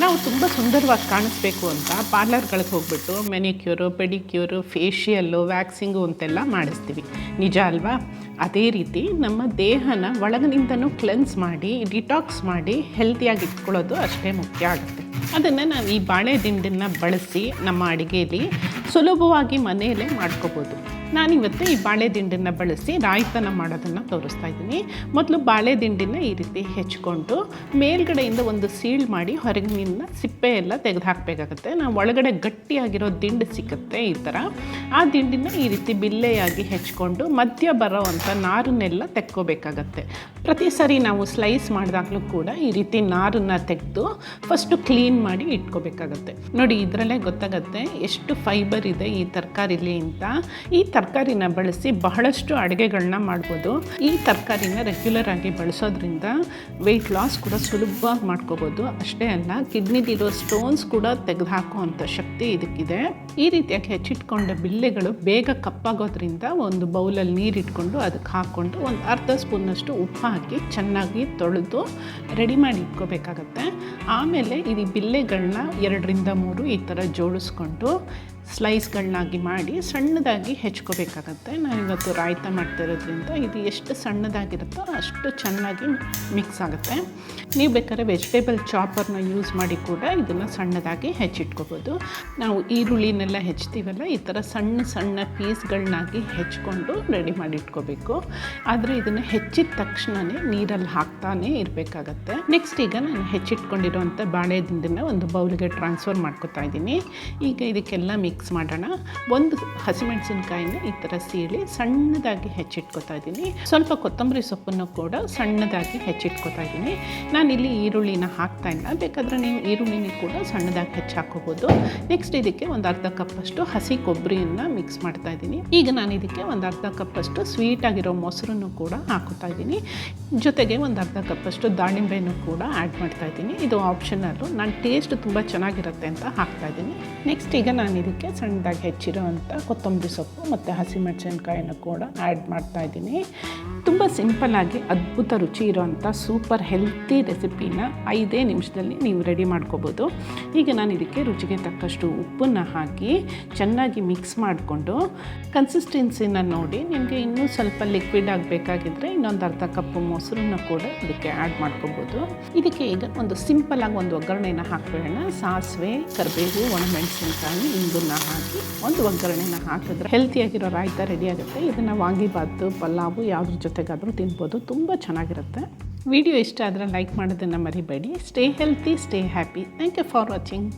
ನಾವು ತುಂಬ ಸುಂದರವಾಗಿ ಕಾಣಿಸ್ಬೇಕು ಅಂತ ಪಾರ್ಲರ್ಗಳಿಗೆ ಹೋಗ್ಬಿಟ್ಟು ಮೆನಿಕ್ಯೂರು ಪೆಡಿಕ್ಯೂರು ಫೇಶಿಯಲ್ಲು ವ್ಯಾಕ್ಸಿಂಗು ಅಂತೆಲ್ಲ ಮಾಡಿಸ್ತೀವಿ. ನಿಜ ಅಲ್ವಾ? ಅದೇ ರೀತಿ ನಮ್ಮ ದೇಹನ ಒಳಗಿನಿಂದನೂ ಕ್ಲೆನ್ಸ್ ಮಾಡಿ ಡಿಟಾಕ್ಸ್ ಮಾಡಿ ಹೆಲ್ತಿಯಾಗಿ ಇಟ್ಕೊಳ್ಳೋದು ಅಷ್ಟೇ ಮುಖ್ಯ ಆಗುತ್ತೆ. ಅದನ್ನು ನಾವು ಈ ಬಾಳೆ ದಿಂಡನ್ನು ಬಳಸಿ ನಮ್ಮ ಅಡುಗೆಯಲ್ಲಿ ಸುಲಭವಾಗಿ ಮನೆಯಲ್ಲೇ ಮಾಡ್ಕೋಬೋದು. ನಾನಿವತ್ತು ಈ ಬಾಳೆ ದಿಂಡನ್ನು ಬಳಸಿ ರಾಯ್ತನ ಮಾಡೋದನ್ನು ತೋರಿಸ್ತಾ ಇದ್ದೀನಿ. ಮೊದಲು ಬಾಳೆ ದಿಂಡಿನ ಈ ರೀತಿ ಹೆಚ್ಕೊಂಡು ಮೇಲ್ಗಡೆಯಿಂದ ಒಂದು ಸೀಳ್ ಮಾಡಿ ಹೊರಗಿನಿಂದ ಸಿಪ್ಪೆ ಎಲ್ಲ ತೆಗೆದು ಹಾಕಬೇಕಾಗತ್ತೆ. ನಾವು ಒಳಗಡೆ ಗಟ್ಟಿಯಾಗಿರೋ ದಿಂಡು ಸಿಕ್ಕತ್ತೆ ಈ ಥರ ಆ ದಿಂಡಿನ ಈ ರೀತಿ ಬಿಲ್ಲೆಯಾಗಿ ಹೆಚ್ಕೊಂಡು ಮಧ್ಯ ಬರೋವಂಥ ನಾರನ್ನೆಲ್ಲ ತೆಕ್ಕೋಬೇಕಾಗತ್ತೆ. ಪ್ರತಿ ಸರಿ ನಾವು ಸ್ಲೈಸ್ ಮಾಡಿದಾಗಲೂ ಕೂಡ ಈ ರೀತಿ ನಾರನ್ನು ತೆಗೆದು ಫಸ್ಟು ಕ್ಲೀನ್ ಮಾಡಿ ಇಟ್ಕೋಬೇಕಾಗತ್ತೆ. ನೋಡಿ ಇದರಲ್ಲೇ ಗೊತ್ತಾಗತ್ತೆ ಎಷ್ಟು ಫೈಬರ್ ಇದೆ ಈ ತರಕಾರಿಲಿ ಅಂತ. ಈ ತರಕಾರಿನ ಬಳಸಿ ಬಹಳಷ್ಟು ಅಡುಗೆಗಳನ್ನ ಮಾಡ್ಬೋದು. ಈ ತರಕಾರಿನ ರೆಗ್ಯುಲರ್ ಆಗಿ ಬಳಸೋದ್ರಿಂದ ವೆಯ್ಟ್ ಲಾಸ್ ಕೂಡ ಸುಲಭವಾಗಿ ಮಾಡ್ಕೋಬೋದು. ಅಷ್ಟೇ ಅಲ್ಲ, ಕಿಡ್ನಿಲಿರೋ ಸ್ಟೋನ್ಸ್ ಕೂಡ ತೆಗೆದುಹಾಕುವಂಥ ಶಕ್ತಿ ಇದಕ್ಕಿದೆ. ಈ ರೀತಿಯಾಗಿ ಹೆಚ್ಚಿಟ್ಕೊಂಡ ಬಿಲ್ಲೆಗಳು ಬೇಗ ಕಪ್ಪಾಗೋದ್ರಿಂದ ಒಂದು ಬೌಲಲ್ಲಿ ನೀರಿಟ್ಕೊಂಡು ಅದಕ್ಕೆ ಹಾಕ್ಕೊಂಡು ಒಂದು ಅರ್ಧ ಸ್ಪೂನಷ್ಟು ಉಪ್ಪು ಹಾಕಿ ಚೆನ್ನಾಗಿ ತೊಳೆದು ರೆಡಿ ಮಾಡಿ ಇಟ್ಕೋಬೇಕಾಗತ್ತೆ. ಆಮೇಲೆ ಈ ಬಿಲ್ಲೆಗಳನ್ನ ಎರಡರಿಂದ ಮೂರು ಈ ಥರ ಜೋಡಿಸ್ಕೊಂಡು ಸ್ಲೈಸ್ಗಳನ್ನಾಗಿ ಮಾಡಿ ಸಣ್ಣದಾಗಿ ಹೆಚ್ಕೋಬೇಕಾಗತ್ತೆ. ನಾನಿವತ್ತು ರಾಯ್ತ ಮಾಡ್ತಿರೋದ್ರಿಂದ ಇದು ಎಷ್ಟು ಸಣ್ಣದಾಗಿರುತ್ತೋ ಅಷ್ಟು ಚೆನ್ನಾಗಿ ಮಿಕ್ಸ್ ಆಗುತ್ತೆ. ನೀವು ಬೇಕಾದ್ರೆ ವೆಜಿಟೇಬಲ್ ಚಾಪರ್ನ ಯೂಸ್ ಮಾಡಿ ಕೂಡ ಇದನ್ನು ಸಣ್ಣದಾಗಿ ಹೆಚ್ಚಿಟ್ಕೋಬೋದು. ನಾವು ಈರುಳ್ಳಿನೆಲ್ಲ ಹೆಚ್ಚ್ತೀವಲ್ಲ ಈ ಥರ ಸಣ್ಣ ಸಣ್ಣ ಪೀಸ್ಗಳನ್ನಾಗಿ ಹೆಚ್ಕೊಂಡು ರೆಡಿ ಮಾಡಿ ಇಟ್ಕೋಬೇಕು ಆದರೆ ಇದನ್ನು ಹೆಚ್ಚಿದ ತಕ್ಷಣವೇ ನೀರಲ್ಲಿ ಹಾಕ್ತಾನೆ ಇರಬೇಕಾಗತ್ತೆ. ನೆಕ್ಸ್ಟ್ ಈಗ ನಾನು ಹೆಚ್ಚಿಟ್ಕೊಂಡಿರೋವಂಥ ಬಾಳೆ ಒಂದು ಬೌಲ್ಗೆ ಟ್ರಾನ್ಸ್ಫರ್ ಮಾಡ್ಕೋತಾ ಇದ್ದೀನಿ. ಈಗ ಇದಕ್ಕೆಲ್ಲ ಮಿಕ್ಸ್ ಮಾಡೋಣ. ಒಂದು ಹಸಿಮೆಣಸಿನ್ಕಾಯಿನ ಈ ಥರ ಸೀಳಿ ಸಣ್ಣದಾಗಿ ಹೆಚ್ಚಿಟ್ಕೊತಾ ಇದ್ದೀನಿ. ಸ್ವಲ್ಪ ಕೊತ್ತಂಬರಿ ಸೊಪ್ಪನ್ನು ಕೂಡ ಸಣ್ಣದಾಗಿ ಹೆಚ್ಚಿಟ್ಕೊತಾ ಇದ್ದೀನಿ. ನಾನಿಲ್ಲಿ ಈರುಳ್ಳಿನ ಹಾಕ್ತಾ ಇಲ್ಲ. ಬೇಕಾದರೆ ನೀವು ಈರುಳ್ಳಿನ ಕೂಡ ಸಣ್ಣದಾಗಿ ಹೆಚ್ಚಿ ಹಾಕೋಬೋದು ನೆಕ್ಸ್ಟ್ ಇದಕ್ಕೆ ಒಂದು ಅರ್ಧ ಕಪ್ಪಷ್ಟು ಹಸಿ ಕೊಬ್ಬರಿಯನ್ನು ಮಿಕ್ಸ್ ಮಾಡ್ತಾ ಇದ್ದೀನಿ. ಈಗ ನಾನು ಇದಕ್ಕೆ ಒಂದು ಅರ್ಧ ಕಪ್ಪಷ್ಟು ಸ್ವೀಟ್ ಆಗಿರೋ ಮೊಸರನ್ನು ಕೂಡ ಹಾಕೋತಾ ಇದ್ದೀನಿ. ಜೊತೆಗೆ ಒಂದು ಅರ್ಧ ಕಪ್ಪಷ್ಟು ದಾಳಿಂಬೆನೂ ಕೂಡ ಆ್ಯಡ್ ಮಾಡ್ತಾ ಇದ್ದೀನಿ. ಇದು ಆಪ್ಷನಲ್ಲು ನಾನು ಟೇಸ್ಟ್ ತುಂಬ ಚೆನ್ನಾಗಿರುತ್ತೆ ಅಂತ ಹಾಕ್ತಾ ಇದ್ದೀನಿ. ನೆಕ್ಸ್ಟ್ ಈಗ ನಾನು ಇದಕ್ಕೆ ಸಣ್ಣದಾಗಿ ಹೆಚ್ಚಿರೋವಂಥ ಕೊತ್ತಂಬರಿ ಸೊಪ್ಪು ಮತ್ತು ಹಸಿಮೆಣಸಿನ್ಕಾಯಿನ ಕೂಡ ಆ್ಯಡ್ ಮಾಡ್ತಾಯಿದ್ದೀನಿ ತುಂಬ ಸಿಂಪಲ್ಲಾಗಿ ಅದ್ಭುತ ರುಚಿ ಇರೋವಂಥ ಸೂಪರ್ ಹೆಲ್ತಿ ರೆಸಿಪಿನ ಐದೇ ನಿಮಿಷದಲ್ಲಿ ನೀವು ರೆಡಿ ಮಾಡ್ಕೋಬೋದು. ಈಗ ನಾನು ಇದಕ್ಕೆ ರುಚಿಗೆ ತಕ್ಕಷ್ಟು ಉಪ್ಪನ್ನು ಹಾಕಿ ಚೆನ್ನಾಗಿ ಮಿಕ್ಸ್ ಮಾಡಿಕೊಂಡು ಕನ್ಸಿಸ್ಟೆನ್ಸಿನ ನೋಡಿ ನಿಮಗೆ ಇನ್ನೂ ಸ್ವಲ್ಪ ಲಿಕ್ವಿಡ್ ಆಗಬೇಕಾಗಿದ್ದರೆ ಇನ್ನೊಂದು ಅರ್ಧ ಕಪ್ಪು ಮೊಸರನ್ನ ಕೂಡ ಇದಕ್ಕೆ ಆ್ಯಡ್ ಮಾಡ್ಕೋಬೋದು. ಇದಕ್ಕೆ ಈಗ ಒಂದು ಸಿಂಪಲಾಗಿ ಒಂದು ಒಗ್ಗರಣೆನ ಹಾಕ್ಬಿಡೋಣ ಸಾಸಿವೆ, ಕರಿಬೇವು, ಒಣಮೆಣಸಿನ್ಕಾಯಿ ಇಂಗನ್ನ ಹಾಕಿ ಒಂದು ಒಗ್ಗರಣೆನ ಹಾಕಿದ್ರೆ ಹೆಲ್ತಿಯಾಗಿರೋ ರಾಯ್ತ ರೆಡಿ ಆಗುತ್ತೆ. ಇದನ್ನು ವಾಂಗಿಬಾತು ಪಲಾವು ಯಾವುದ್ರ ಜೊತೆಗಾದರೂ ತಿನ್ಬೋದು. ತುಂಬ ಚೆನ್ನಾಗಿರುತ್ತೆ. ವಿಡಿಯೋ ಇಷ್ಟ ಆದರೆ ಲೈಕ್ ಮಾಡೋದನ್ನು ಮರಿಬೇಡಿ. Stay healthy stay happy thank you for watching